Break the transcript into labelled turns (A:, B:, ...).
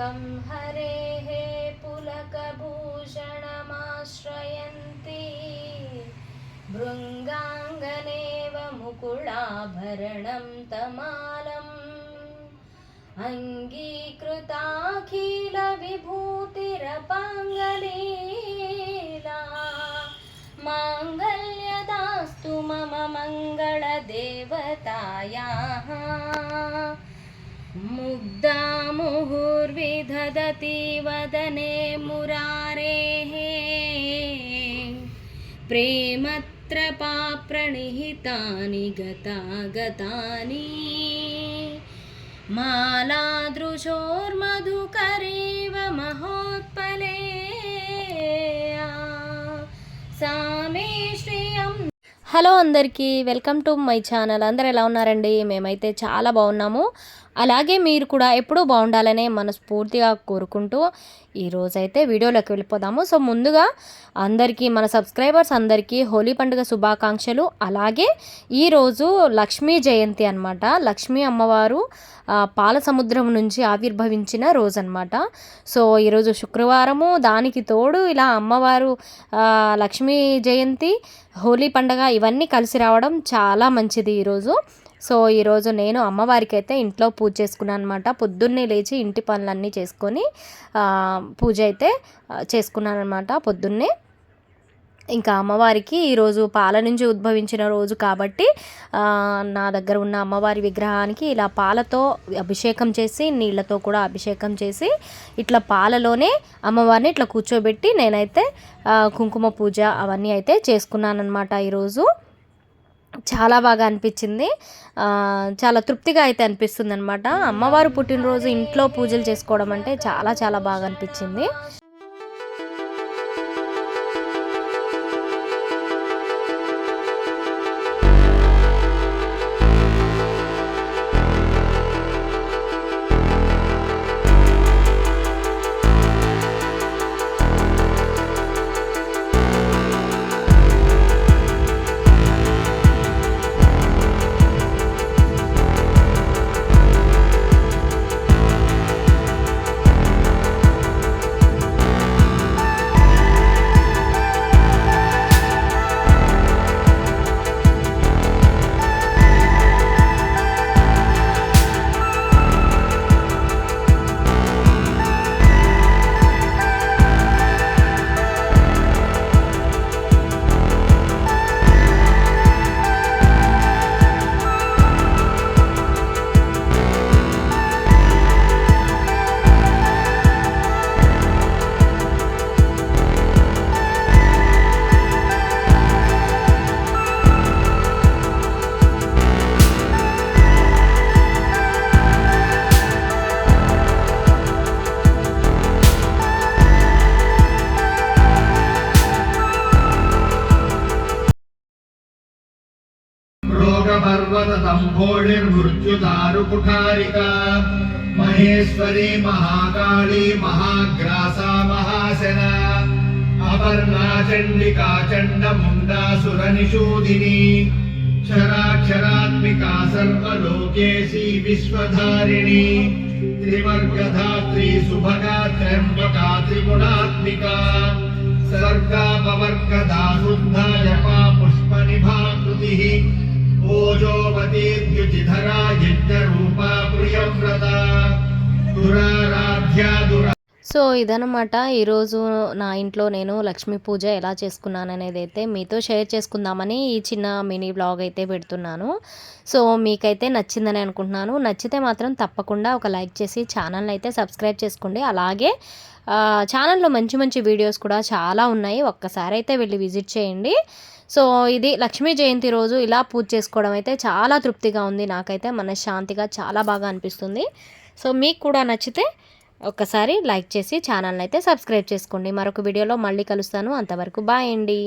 A: हरेः पुलकभूषणमाश्रयन्ती। भृङ्गाङ्गनेव मुकुलाभरणं तमालम्। अङ्गीकृताखिलविभूतिरपाङ्गलीला। माङ्गल्यदास्तु मम मङ्गलदेवतायाः मुग्धा मुहुर्विदधति वदने मुरारेः प्रेमत्रपा प्रणिहितानि गतागतानि मालादृशोर्मधुकरेव महोत्पले సామే శ్రియం హలో అందరికీ వెల్కమ్ టు మై ఛానల్ అందరు ఎలా ఉన్నారండి మేమైతే చాలా బాగున్నాము అలాగే మీరు కూడా ఎప్పుడూ బాగుండాలనే మనస్ఫూర్తిగా కోరుకుంటూ ఈరోజైతే వీడియోలోకి వెళ్ళిపోదాము. సో ముందుగా అందరికీ మన సబ్స్క్రైబర్స్ అందరికీ హోలీ పండుగ శుభాకాంక్షలు. అలాగే ఈరోజు లక్ష్మీ జయంతి అనమాట లక్ష్మీ అమ్మవారు పాల సముద్రం నుంచి ఆవిర్భవించిన రోజు అనమాట సో ఈరోజు శుక్రవారము దానికి తోడు ఇలా అమ్మవారు లక్ష్మీ జయంతి హోలీ పండగ ఇవన్నీ కలిసి రావడం చాలా మంచిది ఈరోజు సో ఈరోజు నేను అమ్మవారికి అయితే ఇంట్లో పూజ చేసుకున్నాను అనమాట పొద్దున్నే లేచి ఇంటి పనులన్నీ చేసుకొని పూజ అయితే చేసుకున్నాను అనమాట పొద్దున్నే. ఇంకా అమ్మవారికి ఈరోజు పాల నుంచి ఉద్భవించిన రోజు కాబట్టి నా దగ్గర ఉన్న అమ్మవారి విగ్రహానికి ఇలా పాలతో అభిషేకం చేసి నీళ్ళతో కూడా అభిషేకం చేసి ఇట్లా పాలలోనే అమ్మవారిని ఇట్లా కూర్చోబెట్టి నేనైతే కుంకుమ పూజ అవన్నీ అయితే చేసుకున్నాను అనమాట ఈరోజు. చాలా బాగా అనిపించింది. చాలా తృప్తిగా అయితే అనిపిస్తుంది అనమాట అమ్మవారు పుట్టినరోజు ఇంట్లో పూజలు చేసుకోవడం అంటే చాలా చాలా బాగా అనిపించింది.
B: पर्वतम्भोळिर्मृत्युदारुकुठारिका महेश्वरी महाकाली महाग्रासा महाशना अपर्णा चण्डिका चण्डमुण्डासुरनिषूदिनी क्षराक्षरात्मिका सर्वलोकेशी विश्वधारिणी त्रिवर्गधात्री सुभगा त्र्यम्बका त्रिगुणात्मिका सर्गापवर्गदा शुद्धा जपा पुष्पनिभाकृतिः प्रतीद्युचिधरा यज्ञरूपा दुराराध्या दुरा
A: సో ఇదనమాట ఈరోజు నా ఇంట్లో నేను లక్ష్మీ పూజ ఎలా చేసుకున్నాను అనేది అయితే మీతో షేర్ చేసుకుందామని ఈ చిన్న మినీ బ్లాగ్ అయితే పెడుతున్నాను. సో మీకైతే నచ్చిందని అనుకుంటున్నాను. నచ్చితే మాత్రం తప్పకుండా ఒక లైక్ చేసి ఛానల్ అయితే సబ్స్క్రైబ్ చేసుకోండి. అలాగే ఛానల్లో మంచి మంచి వీడియోస్ కూడా చాలా ఉన్నాయి. ఒక్కసారి అయితే వెళ్ళి విజిట్ చేయండి. సో ఇది లక్ష్మీ జయంతి రోజు ఇలా పూజ చేసుకోవడం అయితే చాలా తృప్తిగా ఉంది. నాకైతే మనశ్శాంతిగా చాలా బాగా అనిపిస్తుంది. సో మీకు కూడా నచ్చితే ఒక్కసారి లైక్ చేసి ఛానల్ని అయితే సబ్స్క్రైబ్ చేసుకోండి. మరొక వీడియోలో మళ్ళీ కలుస్తాను. అంతవరకు బాయ్ అండి.